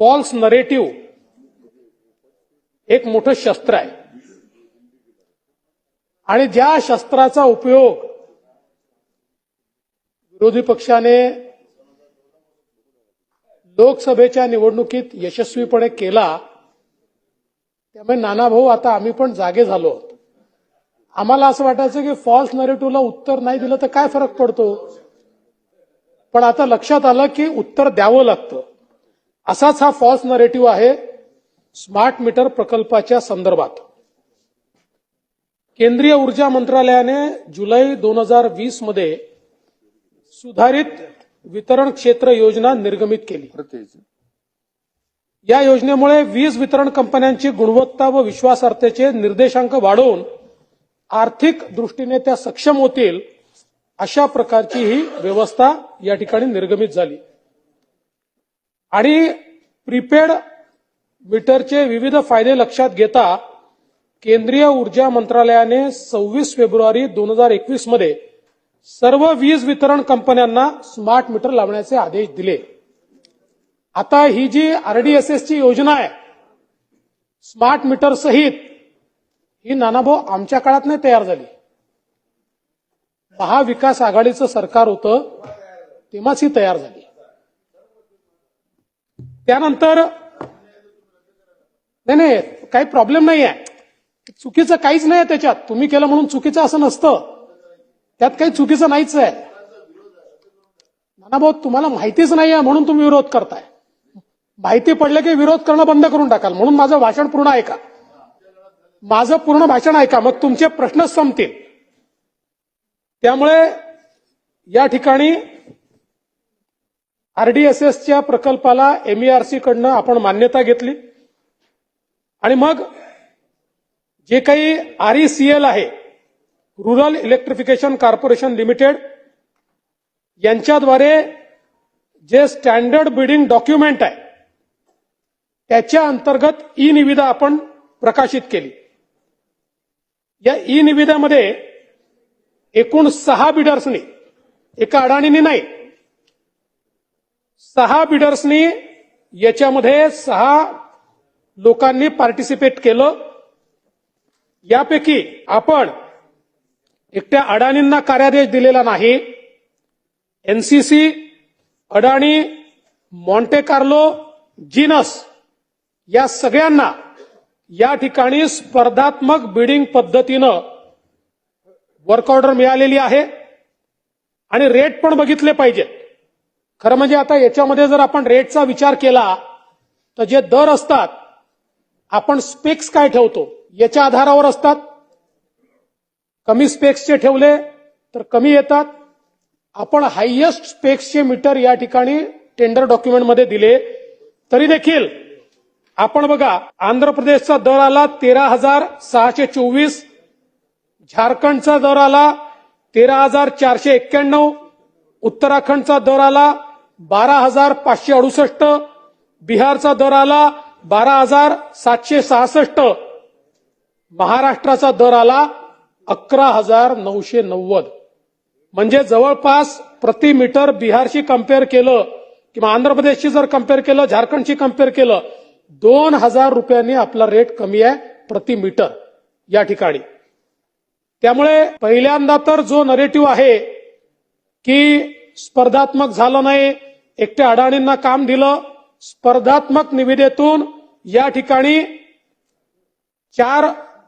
False narrative एक मोठं शस्त्र आहे. आणि ज्या शस्त्राचा उपयोग विरोधी पक्षाने लोकसभेच्या निवडणुकीत यशस्वीपणे केला त्यामुळे नाना भाऊ आता आम्ही पण जागे झालो आम्हाला असं वाटायचं की फॉल्स नरेटिव्हला उत्तर नाही दिलं तर काय फरक पडतो? पण आता लक्षात आलं की उत्तर द्यावं लागतं. असाच हा फॉल्स नरेटिव्ह आहे स्मार्ट मीटर प्रकल्पाच्या संदर्भात. केंद्रीय ऊर्जा मंत्रालयाने जुलै दोन हजार वीसमध्ये सुधारित वितरण क्षेत्र योजना निर्गमित केली. या योजनेमुळे वीज वितरण कंपन्यांची गुणवत्ता व विश्वासार्हतेचे निर्देशांक वाढवून आर्थिक दृष्टीने त्या सक्षम होतील अशा प्रकारची ही व्यवस्था या ठिकाणी निर्गमित झाली. आणि प्रीपेड मीटरचे विविध फायदे लक्षात घेता केंद्रीय ऊर्जा मंत्रालयाने सव्वीस फेब्रुवारी दोन हजार एकवीसमध्ये सर्व वीज वितरण कंपन्यांना स्मार्ट मीटर लावण्याचे आदेश दिले. आता ही जी आरडीएसएस ची योजना आहे स्मार्ट मीटर सहित ही नानाभाऊ आमच्या काळात नाही तयार झाली. महाविकास आघाडीचं सरकार होतं तेव्हाच ही तयार झाली. त्यानंतर नाही नाही काही प्रॉब्लेम नाही आहे चुकीचं काहीच नाही आहे त्याच्यात. तुम्ही केलं म्हणून चुकीचं असं नसतं. त्यात काही चुकीचं नाहीच आहे. नाना भाऊ तुम्हाला माहितीच नाही आहे म्हणून तुम्ही विरोध करताय. माहिती पडलं की विरोध करणं बंद करून टाकाल. म्हणून माझं भाषण पूर्ण ऐका. माझं पूर्ण भाषण ऐका. मग तुमचे प्रश्न संपतील. त्यामुळे या ठिकाणी आरडीएसएसच्या प्रकल्पाला एमईआरसी कडनं आपण मान्यता घेतली. आणि मग जे काही आरईसीएल आहे रुरल इलेक्ट्रिफिकेशन कॉर्पोरेशन लिमिटेड यांच्याद्वारे जे स्टँडर्ड बिडिंग डॉक्युमेंट आहे त्याच्या अंतर्गत ई निविदा आपण प्रकाशित केली. या ई निविदामध्ये एकूण सहा बिडर्सनी एका अडाणीने नाही सहा बिडर्सनी याच्यामध्ये सहा लोकांनी पार्टिसिपेट केलं. यापैकी आपण एकट्या अडाणींना कार्यादेश दिलेला नाही. एनसीसी अडाणी मॉन्टे कार्लो जिनस या सगळ्यांना या ठिकाणी स्पर्धात्मक बिडिंग पद्धतीनं वर्क ऑर्डर मिळालेली आहे आणि रेट पण बघितले पाहिजेत. खरं म्हणजे आता याच्यामध्ये जर आपण रेटचा विचार केला तर जे दर असतात आपण स्पेक्स काय ठेवतो? याच्या आधारावर असतात. कमी स्पेक्सचे ठेवले तर कमी येतात. आपण हायएस्ट स्पेक्सचे मीटर या ठिकाणी टेंडर डॉक्युमेंटमध्ये दिले. तरी देखील आपण बघा आंध्र प्रदेशचा दर आला तेरा हजार सहाशे चोवीस झारखंडचा दर आला तेरा हजार चारशे एक्क्याण्णव उत्तराखंडचा दर आला बारा हजार पाचशे अडुसष्ट बिहारचा दर आला बारा हजार सातशे सहासष्ट महाराष्ट्राचा दर आला अकरा हजार नऊशे नव्वद. म्हणजे जवळपास प्रति मीटर बिहारशी कंपेअर केलं किंवा आंध्र प्रदेशशी जर कंपेअर केलं झारखंडशी कंपेअर केलं दोन हजार रुपयांनी आपला रेट कमी आहे प्रति मीटर या ठिकाणी. त्यामुळे पहिल्यांदा तर जो नरेटिव्ह आहे की स्पर्धात्मक झालं नाही एकट्या अडाणींना काम दिलं स्पर्धात्मक निविदेतून या ठिकाणी चार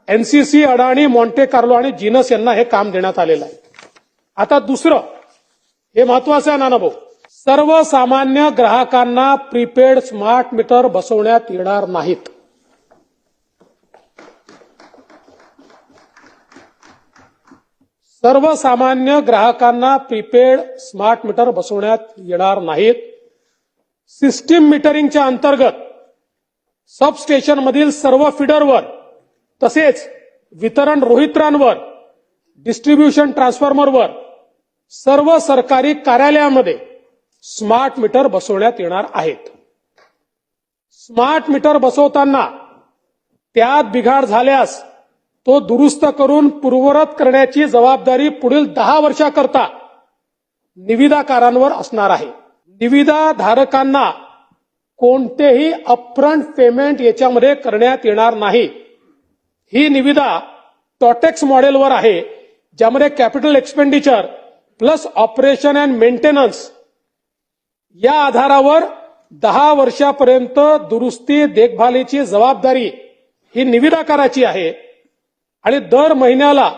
एनसीसी अडाणी मॉन्टे कार्लो आणि जिनस यांना हे काम देण्यात आलेलं आहे. आता दुसरं हे महत्वाचं आहे नानाभाऊ. सर्वसामान्य ग्राहकांना प्रीपेड स्मार्ट मीटर बसवण्यात येणार नाहीत. सर्वसामान्य ग्राहकांना प्रीपेड स्मार्ट मीटर बसवण्यात येणार नाहीत. सिस्टीम मीटरिंगच्या अंतर्गत सबस्टेशनमधील सर्व फिडरवर तसेच वितरण रोहित्रांवर डिस्ट्रीब्युशन ट्रान्सफॉर्मरवर सर्व सरकारी कार्यालयामध्ये स्मार्ट मीटर बसवण्यात येणार आहेत. स्मार्ट मीटर बसवताना त्यात बिघाड झाल्यास तो दुरुस्त करून पूर्ववत करण्याची जबाबदारी पुढील दहा वर्षाकरता निविदाकारांवर असणार आहे. निविदा धारकांना कोणतेही अपफ्रंट पेमेंट याच्यामध्ये करण्यात येणार नाही. ही निविदा टॉटेक्स मॉडेलवर आहे ज्यामध्ये capital expenditure plus operation and maintenance या आधारावर दहा वर्षापर्यंत दुरुस्ती देखभालीची जबाबदारी ही निविदाकाराची आहे. आणि दर महिन्याला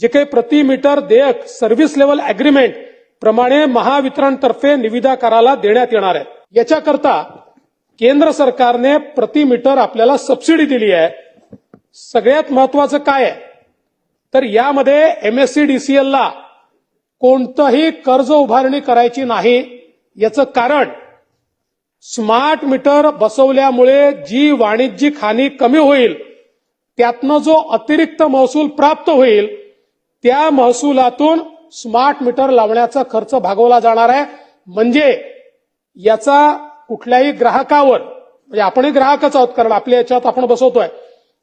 जे काही प्रति मीटर देयक सर्व्हिस लेवल अग्रीमेंट प्रमाणे महावितरणतर्फे निविदाकाराला देण्यात येणार आहे याच्याकरता केंद्र सरकारने प्रति मीटर आपल्याला सबसिडी दिली आहे. सगळ्यात महत्वाचं काय आहे? तर यामध्ये एमएससी ला कोणतंही कर्ज उभारणी करायची नाही. याचं कारण स्मार्ट मीटर बसवल्यामुळे जी वाणिज्यिक हानी कमी होईल त्यातनं जो अतिरिक्त महसूल प्राप्त होईल त्या महसुलातून स्मार्ट मीटर लावण्याचा खर्च भागवला जाणार आहे. म्हणजे याचा कुठल्याही ग्राहकावर म्हणजे आपणही ग्राहकच आहोत कारण आपल्या याच्यात आपण बसवतोय.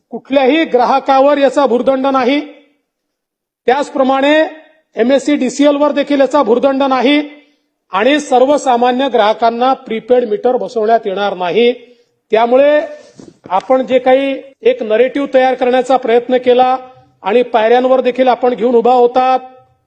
कुठल्याही ग्राहकावर याचा भूर्दंड नाही. त्याचप्रमाणे एमएससी डीसीएल वर देखील याचा भूर्दंड नाही. आणि सर्वसामान्य ग्राहकांना प्रीपेड मीटर बसवण्यात येणार नाही. त्यामुळे आपण जे काही एक नरेटिव्ह तयार करण्याचा प्रयत्न केला आणि पायऱ्यांवर देखील आपण घेऊन उभा होतात.